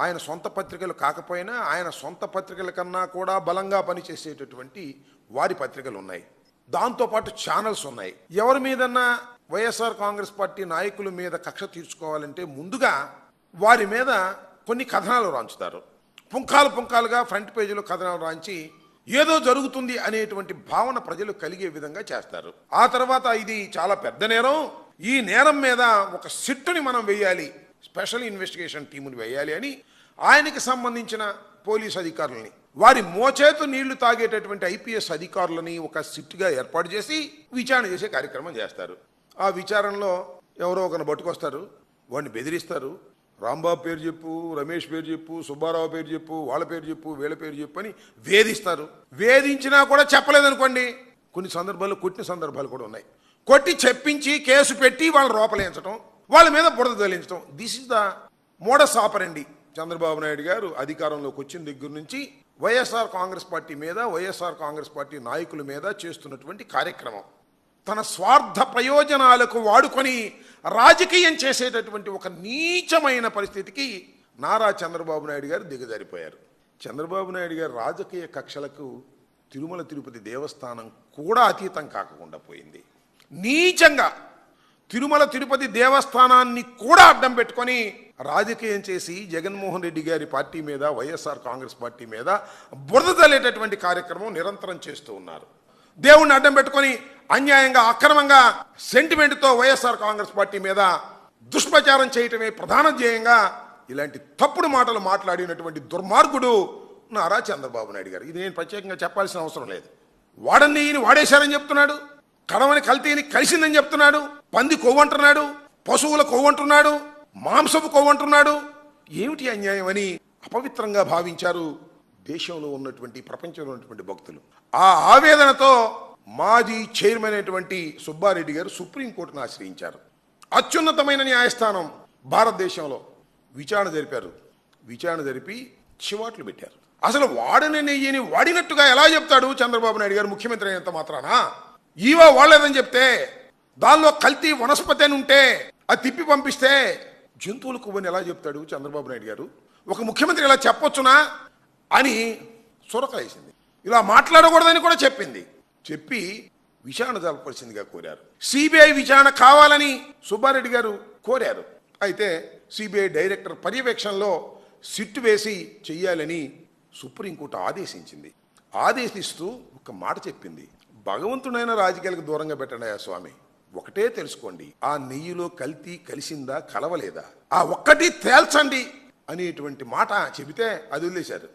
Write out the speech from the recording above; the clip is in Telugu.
ఆయన సొంత పత్రికలు కాకపోయినా ఆయన సొంత పత్రికల కన్నా కూడా బలంగా పనిచేసేటటువంటి వారి పత్రికలు ఉన్నాయి. దాంతోపాటు ఛానల్స్ ఉన్నాయి. ఎవరి మీదన్నా వైఎస్ఆర్ కాంగ్రెస్ పార్టీ నాయకుల మీద కక్ష తీర్చుకోవాలంటే ముందుగా వారి మీద కొన్ని కథనాలు రాంచుతారు. పుంఖాలు పుంఖాలుగా ఫ్రంట్ పేజీలో కథనాలు రాంచి ఏదో జరుగుతుంది అనేటువంటి భావన ప్రజలు కలిగే విధంగా చేస్తారు. ఆ తర్వాత ఇది చాలా పెద్ద నేరం. ఈ నేరం మీద ఒక సిట్టుని మనం వేయాలి. స్పెషల్ ఇన్వెస్టిగేషన్ టీములు వేయాలి అని ఆయనకి సంబంధించిన పోలీస్ అధికారులని వారి మోచేతు నీళ్ళు తాగేటటువంటి ఐపీఎస్ అధికారులని ఒక సిట్గా ఏర్పాటు చేసి విచారణ చేసే కార్యక్రమం చేస్తారు. ఆ విచారణలో ఎవరో ఒకరిని పట్టుకొస్తారు వాడిని బెదిరిస్తారు. రాంబాబు పేరు చెప్పు రమేష్ పేరు చెప్పు సుబ్బారావు పేరు చెప్పు వాళ్ళ పేరు చెప్పు వీళ్ళ పేరు చెప్పు అని వేధిస్తారు. వేధించినా కూడా చెప్పలేదనుకోండి. కొన్ని సందర్భాల్లో కొట్టిన సందర్భాలు కూడా ఉన్నాయి. కొట్టి చెప్పించి కేసు పెట్టి వాళ్ళు రూపలేంచడం వాళ్ళ మీద బురద తొలించడం this is the modus ఆపరండి Chandrababu Naidu గారు అధికారంలోకి వచ్చిన దగ్గర నుంచి వైఎస్ఆర్ కాంగ్రెస్ పార్టీ మీద వైఎస్ఆర్ కాంగ్రెస్ పార్టీ నాయకుల మీద చేస్తున్నటువంటి కార్యక్రమం. తన స్వార్థ ప్రయోజనాలకు వాడుకొని రాజకీయం చేసేటటువంటి ఒక నీచమైన పరిస్థితికి నారా చంద్రబాబు నాయుడు గారు దిగజారిపోయారు. చంద్రబాబు నాయుడు గారు రాజకీయ కక్షలకు తిరుమల తిరుపతి దేవస్థానం కూడా అతీతం కాకుండా పోయింది. నీచంగా తిరుమల తిరుపతి దేవస్థానాన్ని కూడా అడ్డం పెట్టుకొని రాజకీయం చేసి జగన్మోహన్ రెడ్డి గారి పార్టీ మీద వైఎస్ఆర్ కాంగ్రెస్ పార్టీ మీద బురద తల్లేటటువంటి కార్యక్రమం నిరంతరం చేస్తూ ఉన్నారు. దేవుణ్ణి అడ్డం పెట్టుకొని అన్యాయంగా అక్రమంగా సెంటిమెంట్తో వైఎస్ఆర్ కాంగ్రెస్ పార్టీ మీద దుష్ప్రచారం చేయటమే ప్రధాన ధ్యేయంగా ఇలాంటి తప్పుడు మాటలు మాట్లాడినటువంటి దుర్మార్గుడు నారా చంద్రబాబు నాయుడు గారు. ఇది నేను ప్రత్యేకంగా చెప్పాల్సిన అవసరం లేదు. వాడని ఈయన వాడేశారని చెప్తున్నాడు. కడవని కల్తీని కలిసిందని చెప్తున్నాడు. పంది కొవ్వంటున్నాడు పశువుల కొవ్వంటున్నాడు మాంసపు కొవ్వంటున్నాడు. ఏమిటి అన్యాయం అని అపవిత్రంగా భావించారు దేశంలో ఉన్నటువంటి ప్రపంచంలో ఉన్నటువంటి భక్తులు. ఆ ఆవేదనతో మాజీ చైర్మన్ అయినటువంటి సుబ్బారెడ్డి గారు సుప్రీంకోర్టును ఆశ్రయించారు. అత్యున్నతమైన న్యాయస్థానం భారతదేశంలో విచారణ జరిపారు. విచారణ జరిపి చివాట్లు పెట్టారు. అసలు వాడని నెయ్యిని వాడినట్టుగా ఎలా చెప్తాడు చంద్రబాబు నాయుడు గారు? ముఖ్యమంత్రి అయినంత మాత్రానా? ఈవా వాడలేదని చెప్తే దానిలో కల్తీ వనస్పతి అని ఉంటే అది తిప్పి పంపిస్తే జంతువులకు కొవ్వని ఎలా చెప్తాడు చంద్రబాబు నాయుడు గారు? ఒక ముఖ్యమంత్రి ఇలా చెప్పొచ్చునా? అని సురకాయేసింది ఇలా మాట్లాడకూడదని కూడా చెప్పింది. చెప్పి విచారణ జరపవలసిందిగా కోరారు. సిబిఐ విచారణ కావాలని సుబ్బారెడ్డి గారు కోరారు. అయితే సిబిఐ డైరెక్టర్ పర్యవేక్షణలో సిట్టు వేసి చెయ్యాలని సుప్రీంకోర్టు ఆదేశించింది. ఆదేశిస్తూ ఒక మాట చెప్పింది. భగవంతుడైన రాజకీయాలకు దూరంగా పెట్టండి ఆ స్వామి. ఒకటే తెలుసుకోండి ఆ నెయ్యిలో కల్తీ కలిసిందా కలవలేదా? ఆ ఒక్కటి తేల్చండి అనేటువంటి మాట చెబితే అది వదిలేశారు.